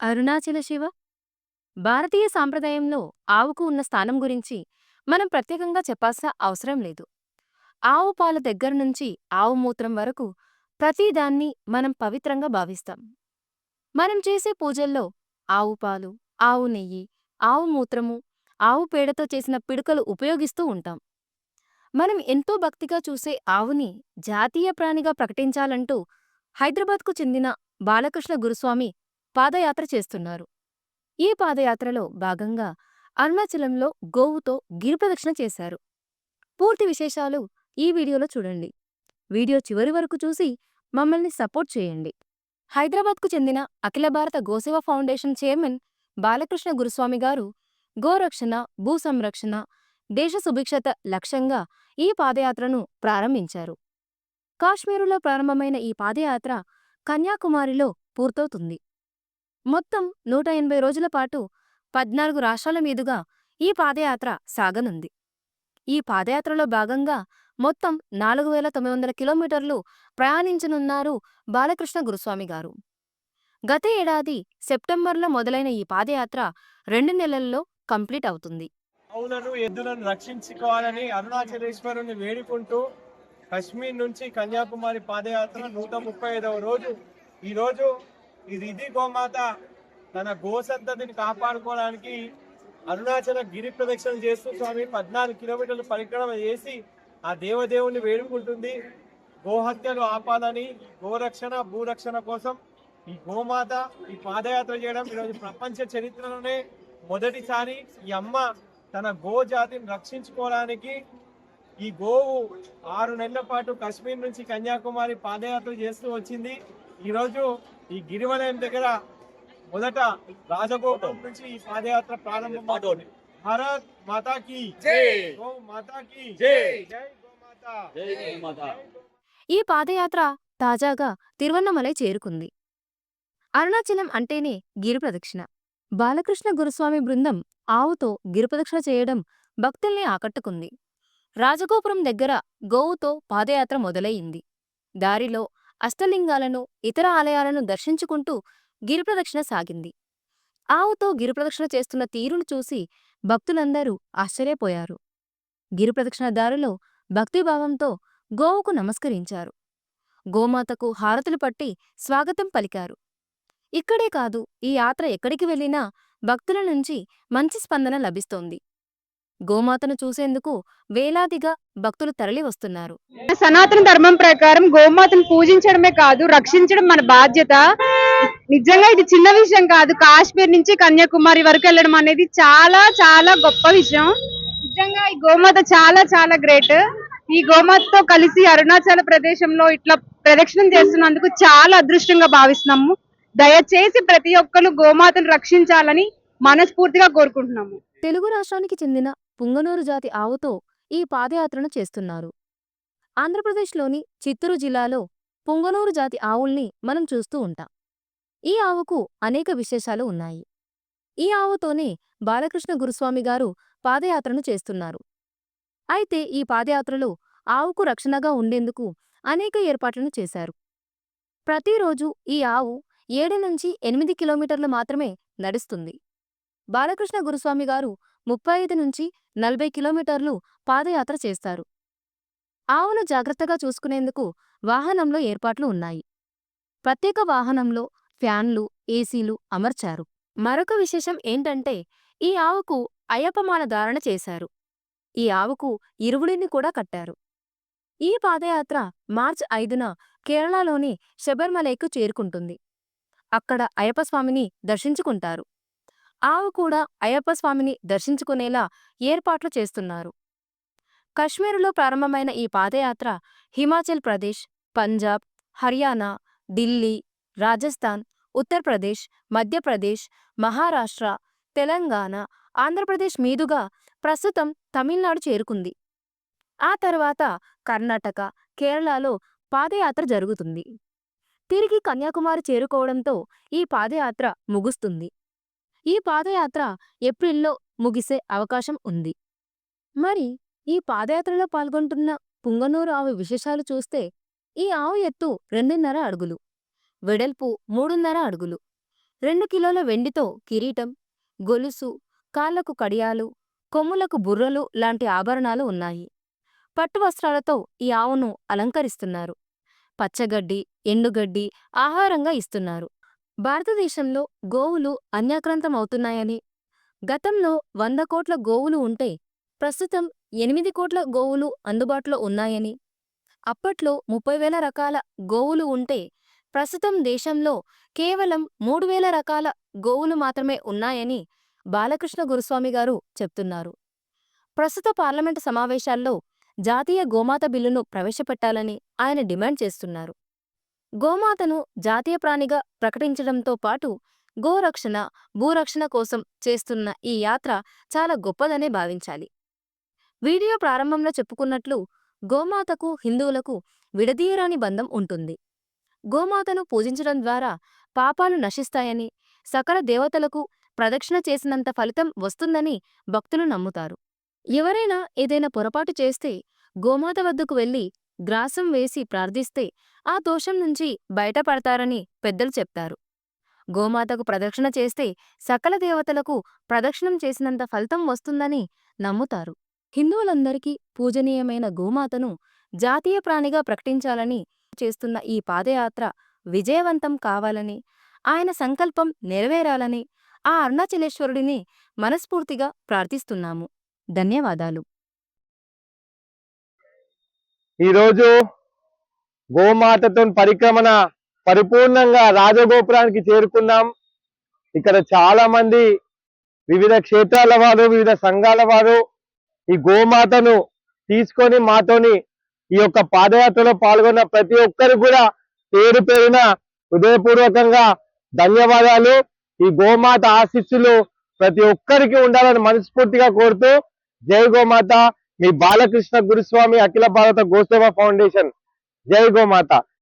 అరుణాచల శివ? భారతీయ సాంప్రదాయంలో ఆవుకు ఉన్న స్థానం గురించి మనం ప్రత్యేకంగా చెప్పాల్సిన అవసరం లేదు. ఆవు పాల దగ్గర నుంచి ఆవు మూత్రం వరకు ప్రతిదాన్ని మనం పవిత్రంగా భావిస్తాం. మనం చేసే పూజల్లో ఆవు పాలు ఆవు నెయ్యి ఆవు మూత్రము ఆవు పేడతో చేసిన పిడుకలు ఉపయోగిస్తూ ఉంటాం. మనం ఎంతో భక్తిగా చూసే ఆవుని జాతీయ ప్రాణిగా ప్రకటించాలంటూ హైదరాబాద్కు చెందిన బాలకృష్ణ గురుస్వామి పాదయాత్ర చేస్తున్నారు. ఈ పాదయాత్రలో భాగంగా అరుణాచలంలో గోవుతో గిరిప్రదక్షిణ చేశారు. పూర్తి విశేషాలు ఈ వీడియోలో చూడండి. వీడియో చివరి వరకు చూసి మమ్మల్ని సపోర్ట్ చేయండి. హైదరాబాద్కు చెందిన అఖిల భారత గోసేవ ఫౌండేషన్ చైర్మన్ బాలకృష్ణ గురుస్వామి గారు గోరక్షణ భూ సంరక్షణ దేశ సుభిక్షత లక్ష్యంగా ఈ పాదయాత్రను ప్రారంభించారు. కాశ్మీరులో ప్రారంభమైన ఈ పాదయాత్ర కన్యాకుమారిలో పూర్తవుతుంది. మొత్తం నూట ఎనభై రోజుల పాటు పద్నాలుగు రాష్ట్రాల మీదుగా ఈ పాదయాత్ర సాగనుంది. ఈ పాదయాత్రలో భాగంగా మొత్తం నాలుగు వేల తొమ్మిది వందల కిలోమీటర్లు ప్రయాణించనున్నారు బాలకృష్ణ గురుస్వామి గారు. గత ఏడాది సెప్టెంబర్లో మొదలైన ఈ పాదయాత్ర రెండు నెలల్లో కంప్లీట్ అవుతుంది. ఆవులను ఎద్దులను రక్షించుకోవాలని అరుణాచలేశ్వరుని వేడుకుంటూ కశ్మీర్ నుంచి కన్యాకుమారి పాదయాత్ర నూట ముప్పై ఐదవ రోజు. ఈరోజు ఇది ఈ రిధి గోమాత. తన గోసంతతిని కాపాడుకోవడానికి అరుణాచల గిరి ప్రదక్షిణ చేస్తూ స్వామి పద్నాలుగు కిలోమీటర్లు పరిక్రమ చేసి ఆ దేవదేవుని వేడుకుంటుంది. గోహత్యలు ఆపాలని గోరక్షణ భూరక్షణ కోసం ఈ గోమాత ఈ పాదయాత్ర చేయడం ఈరోజు ప్రపంచ చరిత్రలోనే మొదటిసారి ఈ అమ్మ తన గో జాతిని రక్షించుకోవడానికి ఈ గోవు ఆరు నెలల పాటు కశ్మీర్ నుంచి కన్యాకుమారి పాదయాత్ర చేస్తూ వచ్చింది. ఈరోజు ఈ గిరివలయం దగ్గర మొదట రాజగోపురం నుంచి ఈ పాదయాత్ర ప్రారంభమవుతుంది భారత్ మాతాకి గో మాతాకి జై. జై! గోమాత. జై గోమాత. ఈ పాదయాత్ర తాజాగా తిరువన్నమలై చేరుకుంది. అరుణాచలం అంటేనే గిరిప్రదక్షిణ బాలకృష్ణ గురుస్వామి బృందం ఆవుతో గిరిప్రదక్షిణ చేయడం భక్తుల్ని ఆకట్టుకుంది. రాజగోపురం దగ్గర గోవుతో పాదయాత్ర మొదలయ్యింది. దారిలో అష్టలింగాలను ఇతర ఆలయాలను దర్శించుకుంటూ గిరిప్రదక్షిణ సాగింది. ఆవుతో గిరిప్రదక్షిణ చేస్తున్న తీరును చూసి భక్తులందరూ ఆశ్చర్యపోయారు. గిరిప్రదక్షిణదారులు భక్తిభావంతో గోవుకు నమస్కరించారు. గోమాతకు హారతులు పట్టి స్వాగతం పలికారు. ఇక్కడే కాదు ఈ యాత్ర ఎక్కడికి వెళ్ళినా భక్తుల నుంచి మంచి స్పందన లభిస్తోంది. గోమాతను చూసేందుకు వేలాదిగా భక్తులు తరలి వస్తున్నారు. సనాతన ధర్మం ప్రకారం గోమాతను పూజించడమే కాదు రక్షించడం మన బాధ్యత. నిజంగా ఇది చిన్న విషయం కాదు. కాశ్మీర్ నుంచి కన్యాకుమారి వరకు వెళ్ళడం అనేది చాలా చాలా గొప్ప విషయం. నిజంగా ఈ గోమాత చాలా చాలా గ్రేట్. ఈ గోమాతతో కలిసి అరుణాచల ప్రదేశంలో ఇట్లా ప్రదక్షిణం చేస్తున్నందుకు చాలా అదృష్టంగా భావిస్తున్నాము దయచేసి ప్రతి ఒక్కరు గోమాతను రక్షించాలని మనస్ఫూర్తిగా కోరుకుంటున్నాము. తెలుగు రాష్ట్రానికి చెందిన పుంగనూరు జాతి ఆవుతో ఈ పాదయాత్రను చేస్తున్నారు. ఆంధ్రప్రదేశ్లోని చిత్తూరు జిల్లాలో పుంగనూరు జాతి ఆవుల్ని మనం చూస్తూ ఉంటాం. ఈ ఆవుకు అనేక విశేషాలు ఉన్నాయి. ఈ ఆవుతోనే బాలకృష్ణ గురుస్వామి గారు పాదయాత్రను చేస్తున్నారు. అయితే ఈ పాదయాత్రలో ఆవుకు రక్షణగా ఉండేందుకు అనేక ఏర్పాట్లను చేశారు. ప్రతిరోజు ఈ ఆవు ఏడు నుంచి ఎనిమిది కిలోమీటర్లు మాత్రమే నడుస్తుంది. బాలకృష్ణ గురుస్వామి గారు ముప్పై ఐదు నుంచి నలభై కిలోమీటర్లు పాదయాత్ర చేస్తారు. ఆవును జాగ్రత్తగా చూసుకునేందుకు వాహనంలో ఏర్పాట్లు ఉన్నాయి. ప్రత్యేక వాహనంలో ఫ్యాన్లు ఏసీలు అమర్చారు. మరొక విశేషం ఏంటంటే ఈ ఆవుకు అయ్యప్పమాల ధారణ చేశారు. ఈ ఆవుకు ఇరువుడిని కూడా కట్టారు. ఈ పాదయాత్ర మార్చ్ ఐదున కేరళలోని శబర్మలైకు చేరుకుంటుంది. అక్కడ అయ్యప్పస్వామిని దర్శించుకుంటారు. ఆవు కూడా అయ్యప్పస్వామిని దర్శించుకునేలా ఏర్పాట్లు చేస్తున్నారు. కశ్మీరులో ప్రారంభమైన ఈ పాదయాత్ర హిమాచల్ ప్రదేశ్ పంజాబ్ హర్యానా ఢిల్లీ రాజస్థాన్ ఉత్తరప్రదేశ్ మధ్యప్రదేశ్ మహారాష్ట్ర తెలంగాణ ఆంధ్రప్రదేశ్ మీదుగా ప్రస్తుతం తమిళనాడు చేరుకుంది. ఆ తర్వాత కర్ణాటక కేరళలో పాదయాత్ర జరుగుతుంది. తిరిగి కన్యాకుమారి చేరుకోవడంతో ఈ పాదయాత్ర ముగుస్తుంది. ఈ పాదయాత్ర ఏప్రిల్లో ముగిసే అవకాశం ఉంది. మరి ఈ పాదయాత్రలో పాల్గొంటున్న పుంగనూరు ఆవు విశేషాలు చూస్తే ఈ ఆవు ఎత్తు రెండున్నర అడుగులు వెడల్పు మూడున్నర అడుగులు. రెండు కిలోల వెండితో కిరీటం గొలుసు కాళ్ళకు కడియాలు కొమ్ములకు బుర్రలు లాంటి ఆభరణాలు ఉన్నాయి. పట్టు వస్త్రాలతో ఈ ఆవును అలంకరిస్తున్నారు. పచ్చగడ్డి ఎండుగడ్డి ఆహారంగా ఇస్తున్నారు. భారతదేశంలో గోవులు అన్యాక్రాంతమవుతున్నాయని గతంలో వంద కోట్ల గోవులు ఉంటే ప్రస్తుతం ఎనిమిది కోట్ల గోవులు అందుబాటులో ఉన్నాయని అప్పట్లో ముప్పై వేల రకాల గోవులు ఉంటే ప్రస్తుతం దేశంలో కేవలం మూడు వేల రకాల గోవులు మాత్రమే ఉన్నాయని బాలకృష్ణ గురుస్వామి గారు చెప్తున్నారు. ప్రస్తుత పార్లమెంటు సమావేశాల్లో జాతీయ గోమాత బిల్లును ప్రవేశపెట్టాలని ఆయన డిమాండ్ చేస్తున్నారు. గోమాతను జాతీయ ప్రాణిగా ప్రకటించడంతో పాటు గోరక్షణ భూరక్షణ కోసం చేస్తున్న ఈ యాత్ర చాలా గొప్పదనే భావించాలి. వీడియో ప్రారంభంలో చెప్పుకున్నట్లు గోమాతకు హిందువులకు విడదీయరాని బంధం ఉంటుంది. గోమాతను పూజించడం ద్వారా పాపాలు నశిస్తాయని సకల దేవతలకు ప్రదక్షిణ చేసినంత ఫలితం వస్తుందని భక్తులు నమ్ముతారు. ఎవరైనా ఏదైనా పొరపాటు చేస్తే గోమాత వద్దకు వెళ్ళి గ్రాసం వేసి ప్రార్థిస్తే ఆ దోషం నుంచి బయటపడతారని పెద్దలు చెప్తారు. గోమాతకు ప్రదక్షిణ చేస్తే సకల దేవతలకు ప్రదక్షిణం చేసినంత ఫలితం వస్తుందని నమ్ముతారు. హిందువులందరికీ పూజనీయమైన గోమాతను జాతీయ ప్రాణిగా ప్రకటించాలని చేస్తున్న ఈ పాదయాత్ర విజయవంతం కావాలని ఆయన సంకల్పం నెరవేరాలని ఆ అరుణాచలేశ్వరుడిని మనస్ఫూర్తిగా ప్రార్థిస్తున్నాము. ధన్యవాదాలు. ఈరోజు గోమాతతో పరిక్రమణ పరిపూర్ణంగా రాజగోపురానికి చేరుకున్నాం. ఇక్కడ చాలా మంది వివిధ క్షేత్రాల వారు వివిధ సంఘాల వారు ఈ గోమాతను తీసుకొని మాతోని ఈ యొక్క పాదయాత్రలో పాల్గొన్న ప్రతి ఒక్కరు కూడా పేరు పేరున హృదయపూర్వకంగా ధన్యవాదాలు. ఈ గోమాత ఆశీస్సులు ప్రతి ఒక్కరికి ఉండాలని మనస్ఫూర్తిగా కోరుతూ జై గోమాత. మీ బాలకృష్ణ గురుస్వామి అఖిల భారత గోసేవ ఫౌండేషన్. జై గోమాత.